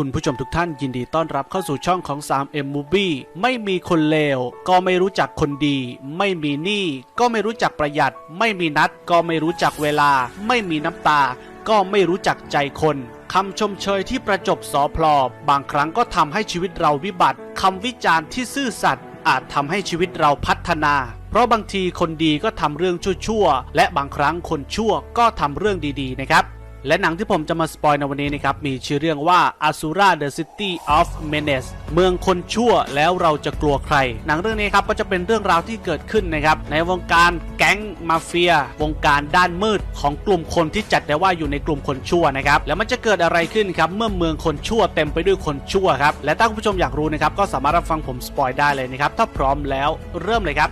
คุณผู้ชมทุกท่านยินดีต้อนรับเข้าสู่ช่องของ 3M Movie ไม่มีคนเลวก็ไม่รู้จักคนดี ไม่มีหนี้ก็ไม่รู้จักประหยัด ไม่มีนัดก็ไม่รู้จักเวลา ไม่มีน้ำตา ก็ไม่รู้จักใจคนคำชมเชยที่ประจบสอพลอบางครั้งก็ทำให้ชีวิตเราวิบัติคำวิจารณ์ที่ซื่อสัตย์อาจทำให้ชีวิตเราพัฒนา เพราะบางทีคนดีก็ทำเรื่องชั่วๆและบางครั้งคนชั่วก็ทำเรื่องดีๆนะครับ และหนังที่ผมจะมาสปอยในวันนี้นะครับ มีชื่อเรื่องว่า Asura the City of Menace เมืองคนชั่วแล้วเราจะกลัวใคร หนังเรื่องนี้ครับก็จะเป็นเรื่องราวที่เกิดขึ้นนะครับในวงการแก๊งมาเฟีย วงการด้านมืดของกลุ่มคนที่จัดได้ว่าอยู่ในกลุ่มคนชั่วนะครับ แล้วมันจะเกิดอะไรขึ้นครับ เมื่อเมืองคนชั่วเต็มไปด้วยคนชั่วครับ และถ้าคุณผู้ชมอยากรู้นะครับก็สามารถรับฟังผมสปอยได้เลยนะครับถ้าพร้อมแล้วเริ่มเลยครับ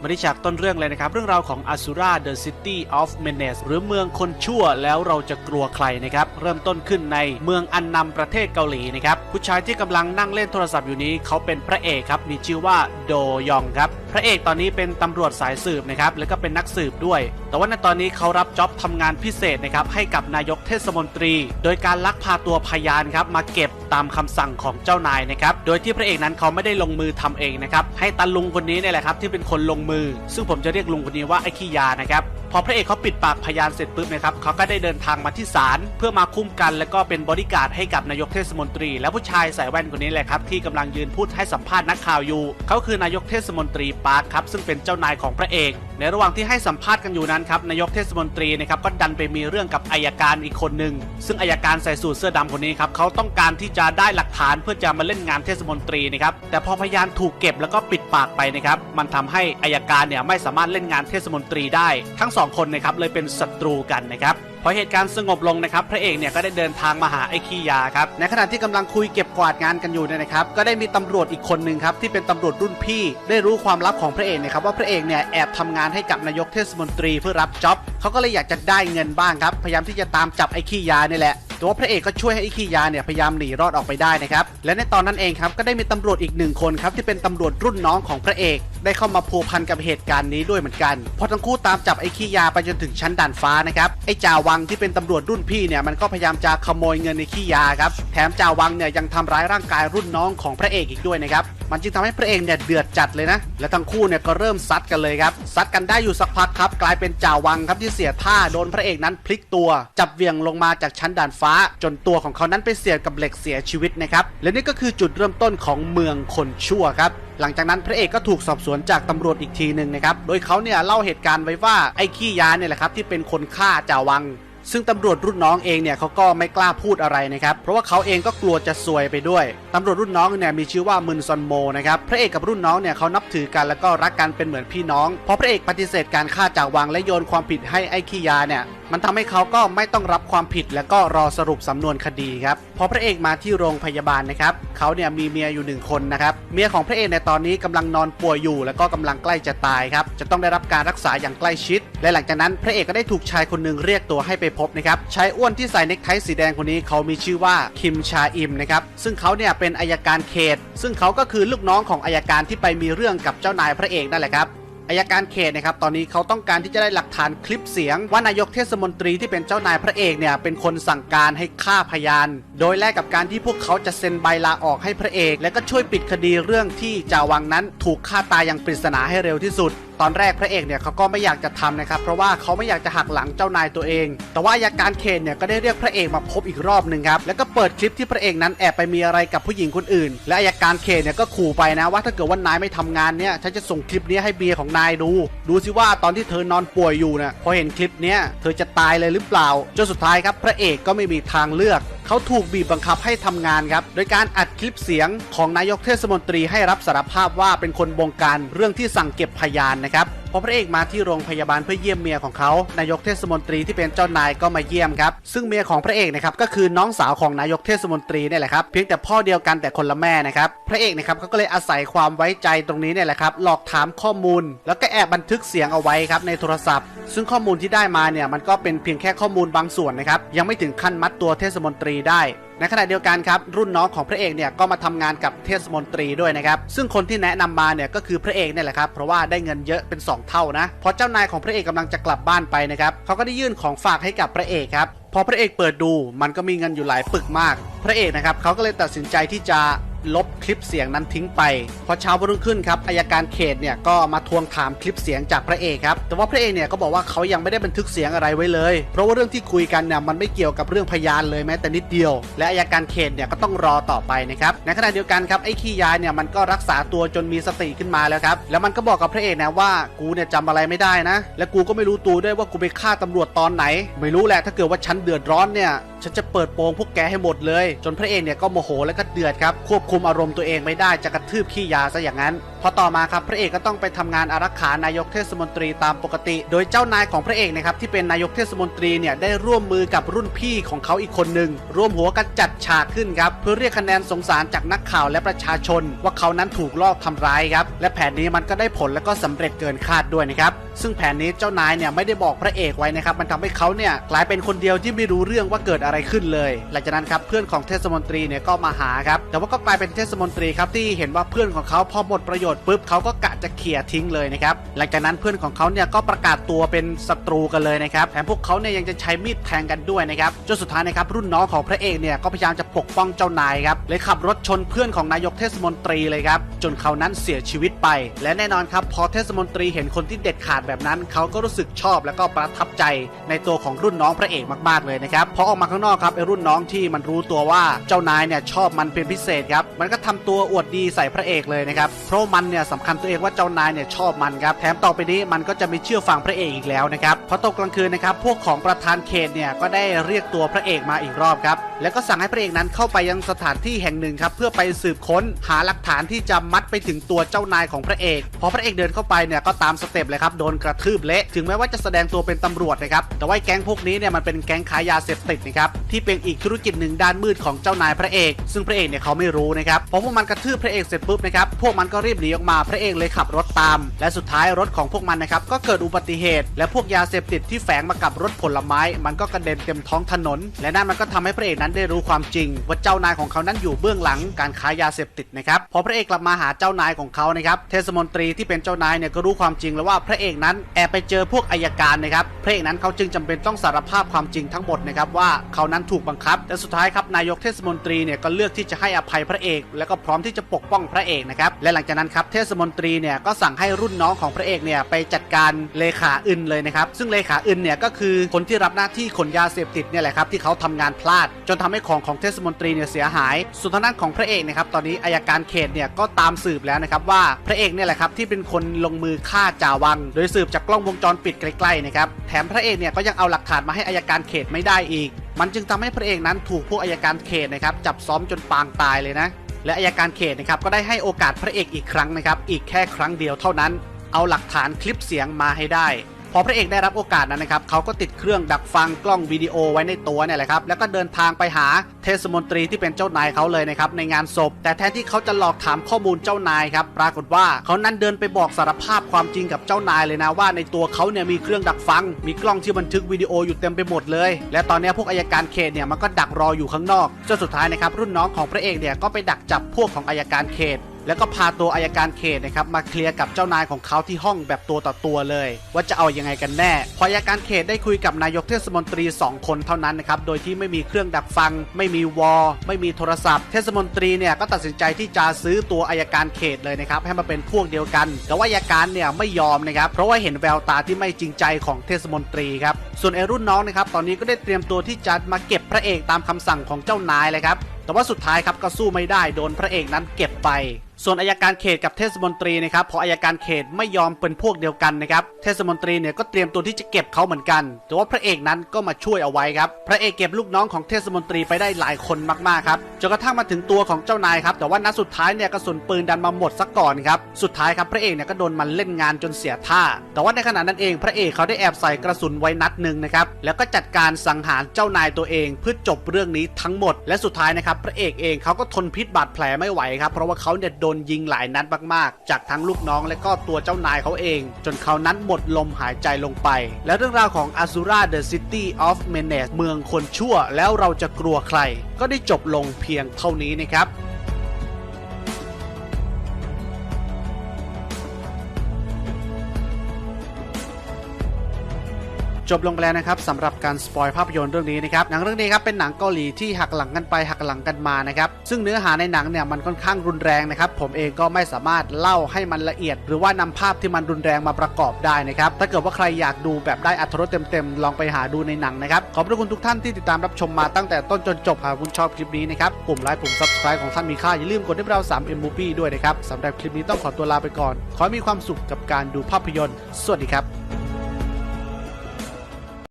มาที่ฉากต้นเรื่องเลยนะครับ เรื่องราวของ Asura the City of Menace หรือเมืองคนชั่วแล้วเราจะกลัวใครนะครับ เริ่มต้นขึ้นในเมืองอันนำประเทศเกาหลีนะครับ ผู้ชายที่กำลังนั่งเล่นโทรศัพท์อยู่นี้เขาเป็นพระเอกครับ มีชื่อว่าโดยองครับ ระเอกตอนนี้เป็นตำรวจสายสืบนะครับแล้วก็เป็นนักสืบด้วย แต่ว่าในตอนนี้เขารับจ็อบทำงานพิเศษนะครับให้กับนายกเทศมนตรี โดยการลักพาตัวพยานครับมาเก็บตามคำสั่งของเจ้านายนะครับโดยที่พระเอกนั้นเขาไม่ได้ลงมือทำเองนะครับให้ตาลุงคนนี้เนี่ยแหละครับที่เป็นคนลงมือ ซึ่งผมจะเรียกลุงคนนี้ว่าไอ้ขี้ยานะครับพอพระเอกเขาปิดปากพยานเสร็จปุ๊บนะครับเขาก็ได้เดินทางมาที่ศาลเพื่อมาคุ้มกัน และก็เป็นบริการดให้กับนายกเทศมนตรี และผู้ชายใส่แว่นคนนี้แหละครับที่กำลังยืนพูดให้สัมภาษณ์นักข่าวอยู่เขาคือนายกเทศมนตรีปาร์คครับซึ่งเป็นเจ้านายของพระเอก ในระหว่างที่ให้สัมภาษณ์กันอยู่นั้นครับนายกเทศมนตรีนะครับก็ดันไปมีเรื่องกับอายการอีกคนหนึ่งซึ่งอายการใส่สูทเสื้อดำคนนี้ครับเขาต้องการที่จะได้หลักฐานเพื่อจะมาเล่นงานเทศมนตรีนะครับแต่พอพยานถูกเก็บแล้วก็ปิดปากไปนะครับมันทำให้อายการเนี่ยไม่สามารถเล่นงานเทศมนตรีได้ ทั้งสองคนนะครับเลยเป็นศัตรูกันนะครับ อเหตุการณ์สงบลงนะครับพระเอกเนี่ยก็ได้เดินทางมาหาไอ้ขี้ยาครับในขณะที่กำลังคุยเก็บกวาดงานกันอยู่เนี่ยนะครับก็ได้มีตำรวจอีกคนหนึ่งครับที่เป็นตำรวจรุ่นพี่ ได้รู้ความลับของพระเอกนะครับว่าพระเอกเนี่ยแอบทำงานให้กับนายกเทศมนตรีเพื่อรับจ็อบเขาก็เลยอยากจะได้เงินบ้างครับพยายามที่จะตามจับไอ้ขี้ยานี่แหละแต่ว่าพระเอกก็ช่วยให้ไอ้ขี้ยาเนี่ยพยายามหนีรอดออกไปได้นะครับและในตอนนั้นเองครับก็ได้มีตำรวจอีกหนึ่งคนครับที่เป็นตำรวจรุ่นน้องของพระเอกได้เข้ามาพัวพันกับเหตุการณ์นี้ด้วยเหมือนกันพอทั้งคู่ตามจับไอ้ขี้ยาไปจนถึงชั้นด่านฟ้านะครับ ไอ้จ่าวังที่เป็นตำรวจรุ่นพี่เนี่ยมันก็พยายามจะขโมยเงินในขี้ยาครับ แถมจ่าวังเนี่ยยังทำร้ายร่างกายรุ่นน้องของพระเอกอีกด้วยนะครับ มันจึงทำให้พระเอกเนี่ยเดือดจัดเลยนะ และทั้งคู่เนี่ยก็เริ่มซัดกันเลยครับ ซัดกันได้อยู่สักพักครับ กลายเป็นจ่าวังครับที่เสียท่าโดนพระเอกนั้นพลิกตัว จับเวียงลงมาจากชั้นด่านฟ้า จนตัวของเขานั้นไปเสียดกับเหล็กเสียชีวิตนะครับ และนี่ก็คือจุดเริ่มต้นของเมืองคนชั่วครับ หลังจากนั้นพระเอกก็ถูกสอบสวนจากตำรวจอีกทีหนึ่งนะครับ โดยเขาเนี่ยเล่าเหตุการณ์ไว้ว่าไอ้ขี้ยาเนี่ยแหละครับที่เป็นคนฆ่าจ่าวัง ซึ่งตำรวจรุ่นน้องเองเนี่ยเขาก็ไม่กล้าพูดอะไรนะครับ เพราะว่าเขาเองก็กลัวจะซวยไปด้วยตำรวจรุ่นน้องเนี่ยมีชื่อว่ามึนซอนโมนะครับพระเอกกับรุ่นน้องเนี่ยเขานับถือกันแล้วก็รักกันเป็นเหมือนพี่น้องพอพระเอกปฏิเสธการฆ่าจ่าวังและโยนความผิดให้ไอ้ขี้ยาเนี่ยมันทำให้เขาก็ไม่ต้องรับความผิดแล้วก็รอสรุปสำนวนคดีครับพอพระเอกมาที่โรงพยาบาลนะครับเขาเนี่ยมีเมียอยู่หนึ่งคนนะครับเมียของพระเอกในตอนนี้กำลังนอนป่วยอยู่ แล้วก็กำลังใกล้จะตายครับจะต้องได้รับการรักษาอย่างใกล้ชิด และหลังจากนั้นพระเอกก็ได้ถูกชายคนหนึ่งเรียกตัวให้ไปพบนะครับชายอ้วนที่ใส่เนคไทสีแดงคนนี้เขามีชื่อว่าคิมชาอิมนะครับซึ่งเขาเนี่ยเป็นอายการเขต ซึ่งเขาก็คือลูกน้องของอายการที่ไปมีเรื่องกับเจ้านายพระเอกนั่นแหละครับ อายการเขตนะครับตอนนี้เขาต้องการที่จะได้หลักฐานคลิปเสียง ว่านายกเทศมนตรีที่เป็นเจ้านายพระเอกเนี่ยเป็นคนสั่งการให้ฆ่าพยาน โดยแลกกับการที่พวกเขาจะเซ็นใบลาออกให้พระเอก และก็ช่วยปิดคดีเรื่องที่จาวังนั้นถูกฆ่าตายอย่างปริศนาให้เร็วที่สุดตอนแรกพระเอกเนี่ยเขาก็ไม่อยากจะทำนะครับ เพราะว่าเขาไม่อยากจะหักหลังเจ้านายตัวเอง แต่ว่าอายการเขตเนี่ยก็ได้เรียกพระเอกมาพบอีกรอบหนึ่งครับ แล้วก็เปิดคลิปที่พระเอกนั้นแอบไปมีอะไรกับผู้หญิงคนอื่น และอายการเขตเนี่ยก็ขู่ไปนะว่าถ้าเกิดว่านายไม่ทำงานเนี่ยฉันจะส่งคลิปนี้ให้เมียของนายดู ดูสิว่าตอนที่เธอนอนป่วยอยู่นะพอเห็นคลิปเนี้ยเธอจะตายเลยหรือเปล่าจนสุดท้ายครับพระเอกก็ไม่มีทางเลือก เขาถูกบีบบังคับให้ทำงานครับ โดยการอัดคลิปเสียงของนายกเทศมนตรีให้รับสารภาพว่าเป็นคนบงการเรื่องที่สั่งเก็บพยานนะครับ อพระเอกมาที่โรงพยาบาลเพื่อเยี่ยมเมียของเขานายกเทศมนตรีที่เป็นเจ้านายก็มาเยี่ยมครับ ซึ่งเมียของพระเอกนะครับก็คือน้องสาวของนายกเทศมนตรีนี่แหละครับเพียงแต่พ่อเดียวกันแต่คนละแม่นะครับพระเอกนะครับเขาก็เลยอาศัยความไว้ใจตรงนี้เนี่ยแหละครับหลอกถามข้อมูล แล้วก็แอบบันทึกเสียงเอาไว้ครับในโทรศัพท์ ซึ่งข้อมูลที่ได้มาเนี่ยมันก็เป็นเพียงแค่ข้อมูลบางส่วนนะครับยังไม่ถึงขั้นมัดตัวเทศมนตรีได้ ในขณะเดียวกันครับรุ่นน้องของพระเอกเนี่ยก็มาทำงานกับเทศมนตรีด้วยนะครับซึ่งคนที่แนะนำมาเนี่ยก็คือพระเอกเนี่ยแหละครับเพราะว่าได้เงินเยอะเป็น 2 เท่านะพอเจ้านายของพระเอกกำลังจะกลับบ้านไปนะครับเขาก็ได้ยื่นของฝากให้กับพระเอกครับพอพระเอกเปิดดูมันก็มีเงินอยู่หลายปึกมาก พระเอกนะครับเขาก็เลยตัดสินใจที่จะ ลบคลิปเสียงนั้นทิ้งไป พอเช้าวันรุ่งขึ้นครับอายการเขตเนี่ยก็มาทวงถามคลิปเสียงจากพระเอกครับแต่ว่าพระเอกเนี่ยก็บอกว่าเขายังไม่ได้บันทึกเสียงอะไรไว้เลย เพราะว่าเรื่องที่คุยกันเนี่ยมันไม่เกี่ยวกับเรื่องพยานเลยแม้แต่นิดเดียว และอายการเขตเนี่ยก็ต้องรอต่อไปนะครับในขณะเดียวกันครับไอ้ขี้ยายเนี่ยมันก็รักษาตัวจนมีสติขึ้นมาแล้วครับแล้วมันก็บอกกับพระเอกนะว่ากูเนี่ยจำอะไรไม่ได้นะ และกูก็ไม่รู้ตัวด้วยว่ากูไปฆ่าตำรวจตอนไหน ไม่รู้แหละถ้าเกิดว่าฉันเดือดร้อนเนี่ยฉันจะเปิดโปงพวกแกให้หมดเลย จนพระเอกเนี่ยก็โมโหและก็เดือดครับ ควบคุมอารมณ์ตัวเองไม่ได้จะกระทืบขี้ยาซะอย่างนั้นพอต่อมาครับพระเอกก็ต้องไปทำงานอารักขานายกเทศมนตรีตามปกติ โดยเจ้านายของพระเอกนะครับที่เป็นนายกเทศมนตรีเนี่ยได้ร่วมมือกับรุ่นพี่ของเขาอีกคนหนึ่งร่วมหัวกันจัดฉากขึ้นครับเพื่อเรียกคะแนนสงสารจากนักข่าวและประชาชน ว่าเขานั้นถูกลอบทำร้ายครับและแผนนี้มันก็ได้ผลและก็สำเร็จเกินคาดด้วยนะครับซึ่งแผนนี้เจ้านายเนี่ยไม่ได้บอกพระเอกไว้นะครับมันทำให้เขาเนี่ยกลายเป็นคนเดียวที่ไม่รู้เรื่องว่าเกิดอะไรขึ้นเลย หลังจากนั้นครับเพื่อนของเทศมนตรีเนี่ยก็มาหาครับแต่ว่าก็กลายเป็นเทศมนตรีครับที่เห็นว่าเพื่อนของเขาพอหมดประโยชน์ปุ๊บเขาก็กะจะเขี่ยทิ้งเลยนะครับหลังจากนั้นเพื่อนของเขาเนี่ยก็ประกาศตัวเป็นศัตรูกันเลยนะครับแถมพวกเขาเนี่ยยังจะใช้มีดแทงกันด้วยนะครับจนสุดท้ายนะครับรุ่นน้องของพระเอกเนี่ยก็พยายามจะปกป้องเจ้านายครับเลยขับรถชนเพื่อนของนายกเทศมนตรีเลยครับจนเขานั้นเสียชีวิตไป และแน่นอนครับพอเทศมนตรีเห็นคนที่เด็ดขาดแบบนั้น เขาก็รู้สึกชอบและก็ประทับใจในตัวของรุ่นน้องพระเอกมากๆเลยนะครับพอออกมาข้างนอกครับไอ้รุ่นน้องที่มันรู้ตัวว่าเจ้านายเนี่ยชอบมันเป็นพิเศษครับมันก็ทำตัวอวดดีใส่พระเอกเลยนะครับเพราะมันเนี่ยสำคัญตัวเองว่าเจ้านายเนี่ยชอบมันครับแถมต่อไปนี้มันก็จะไม่เชื่อฟังพระเอกอีกแล้วนะครับพอตกกลางคืนนะครับพวกของประธานเขตเนี่ยก็ได้เรียกตัวพระเอกมาอีกรอบครับแล้วก็สั่งให้พระเอกนั้นเข้าไปยังสถานที่แห่งหนึ่งครับเพื่อไปสืบค้นหาหลักฐานที่จะมัดไปถึงตัวเจ้านายของพระเอกพอพระเอกเดินเข้าไปเนี่ยก็ตามสเต็ปเลยครับโดนกระทืบเละถึงแม้ว่าจะแสดงตัวเป็นตำรวจนะครับแต่ว่าแก๊งพวกนี้เนี่ยมันเป็นแก๊งขายยาเสพติดนะครับที่เป็นอีกธุรกิจหนึ่งด้านมืดของเจ้านายพระเอก ซึ่งพระเอกเนี่ยเขาไม่รู้นะครับพอพวกมันกระทืบพระเอกเสร็จปุ๊บนะครับพวกมันก็รีบหนีออกมาพระเอกเลยขับรถตาม และสุดท้ายรถของพวกมันนะครับก็เกิดอุบัติเหตุ และพวกยาเสพติดที่แฝงมากับรถผลไม้ มันก็กระเด็นเต็มท้องถนน และนั่นมันก็ทำให้พระเอกนั้นได้รู้ความจริง ว่าเจ้านายของเขานั้นอยู่เบื้องหลังการค้ายาเสพติดนะครับพอพระเอกกลับมาหาเจ้านายของเขานะครับเทศมนตรีที่เป็นเจ้านายเนี่ยก็รู้ความจริงแล้วว่าพระเอกนั้นแอบไปเจอพวกอายการนะครับพระเอกนั้นเขาจึงจำเป็นต้องสารภาพความจริงทั้งหมดนะครับว่าเขานั้นถูกบังคับแต่สุดท้ายครับนายกเทศมนตรีเนี่ยก็เลือกที่จะให้อภัยพระเอก แล้วก็พร้อมที่จะปกป้องพระเอกนะครับและหลังจากนั้นครับเทศมนตรีเนี่ยก็สั่งให้รุ่นน้องของพระเอกเนี่ยไปจัดการเลขาอึนเลยนะครับซึ่งเลขาอึนเนี่ยก็คือคนที่รับหน้าที่ขนยาเสพติดเนี่ยแหละครับที่เขาทำงานพลาดจนทำให้ของของเทศมนตรีเนี่ยเสียหาย ส่วนทางด้านของพระเอกนะครับตอนนี้อายการเขตเนี่ยก็ตามสืบแล้วนะครับว่าพระเอกเนี่ยแหละครับที่เป็นคนลงมือฆ่าจ่าวัง โดยสืบจากกล้องวงจรปิดใกล้ๆนะครับแถมพระเอกเนี่ยก็ยังเอาหลักฐานมาให้อายการเขตไม่ได้อีก มันจึงทำให้พระเอกนั้นถูกพวกอายการเขตนะครับจับซ้อมจนปางตายเลยนะและอายการเขตนะครับก็ได้ให้โอกาสพระเอกอีกครั้งนะครับอีกแค่ครั้งเดียวเท่านั้น เอาหลักฐานคลิปเสียงมาให้ได้ อพระเอกได้รับโอกาสนั้นนะครับเขาก็ติดเครื่องดักฟังกล้องวิดีโอไว้ในตัวเนี่ยแหละครับแล้วก็เดินทางไปหาเทศมนตรีที่เป็นเจ้านายเขาเลยนะครับในงานศพ แต่แทนที่เขาจะหลอกถามข้อมูลเจ้านายครับปรากฏว่าเขานั้นเดินไปบอกสารภาพความจริงกับเจ้านายเลยนะว่าในตัวเขาเนี่ยมีเครื่องดักฟัง มีกล้องที่บันทึกวิดีโออยู่เต็มไปหมดเลย และตอนนี้พวกอายการเขตเนี่ยมันก็ดักรออยู่ข้างนอกจนสุดท้ายนะครับรุ่นน้องของพระเอกเนี่ยก็ไปดักจับพวกของอายการเขต แล้วก็พาตัวอายการเขตนะครับมาเคลียร์กับเจ้านายของเขาที่ห้องแบบตัวต่อตัวเลย ว่าจะเอายังไงกันแน่พออายการเขตได้คุยกับนายกเทศมนตรี 2 คนเท่านั้นนะครับโดยที่ไม่มีเครื่องดักฟัง ไม่มีวอลไม่มีโทรศัพท์ เทศมนตรีเนี่ยก็ตัดสินใจที่จะซื้อตัวอายการเขตเลยนะครับให้มาเป็นพวกเดียวกัน แต่ว่าอายการเนี่ยไม่ยอมนะครับเพราะว่าเห็นแววตาที่ไม่จริงใจของเทศมนตรีครับส่วนไอรุ่นน้องนะครับตอนนี้ก็ได้เตรียมตัวที่จะมาเก็บพระเอกตามคำสั่งของเจ้านายเลยครับแต่ว่าสุดท้ายครับก็สู้ไม่ได้โดนพระเอกนั้นเก็บไป ส่วนอายการเขตกับเทศมนตรีนะครับพออายการเขตไม่ยอมเป็นพวกเดียวกันนะครับเทศมนตรีเนี่ยก็เตรียมตัวที่จะเก็บเขาเหมือนกัน แต่ว่าพระเอกนั้นก็มาช่วยเอาไว้ครับพระเอกเก็บลูกน้องของเทศมนตรีไปได้หลายคนมากๆครับจนกระทั่งมาถึงตัวของเจ้านายครับแต่ว่านัดสุดท้ายเนี่ยกระสุนปืนดันมาหมดซะก่อนครับสุดท้ายครับพระเอกเนี่ยก็โดนมันเล่นงานจนเสียท่า แต่ว่าในขณะนั้นเอง พระเอกเขาได้แอบใส่กระสุนไว้นัดหนึ่งนะครับแล้วก็จัดการสังหารเจ้านายตัวเอง เพื่อจบเรื่องนี้ทั้งหมด และสุดท้ายนะครับพระเอกเองเขาก็ทนพิษบาดแผลไม่ไหวครับเพราะว่าเขาเนี่ยโดดนยิงหลายนัดมากๆ จากทั้งลูกน้องและก็ตัวเจ้านายเขาเอง จนเขานั้นหมดลมหายใจลงไป และเรื่องราวของ Azura The City of Menace เมืองคนชั่วแล้วเราจะกลัวใคร ก็ได้จบลงเพียงเท่านี้นะครับ จบลงไปแล้วนะครับสำหรับการสปอยภาพยนตร์เรื่องนี้นะครับหนังเรื่องนี้ครับเป็นหนังเกาหลีที่หักหลังกันไปหักหลังกันมานะครับซึ่งเนื้อหาในหนังเนี่ยมันค่อนข้างรุนแรงนะครับผมเองก็ไม่สามารถเล่าให้มันละเอียด หรือว่านำภาพที่มันรุนแรงมาประกอบได้นะครับถ้าเกิดว่าใครอยากดูแบบได้อัธรสเต็มๆ ลองไปหาดูในหนังนะครับขอบพระคุณทุกท่านที่ติดตามรับชมมาตั้งแต่ต้นจนจบหากคุณชอบคลิปนี้นะครับปุ่มไลค์ปุ่ม subscribe ของท่านมีค่าอย่าลืมกดให้เรา3 m m o v i ด้วยนะครับสำหรับคลิปนี้ต้องขอตัวลาไปก่อน ขอให้มีความสุขกับการดูภาพยนตร์ สวัสดีครับ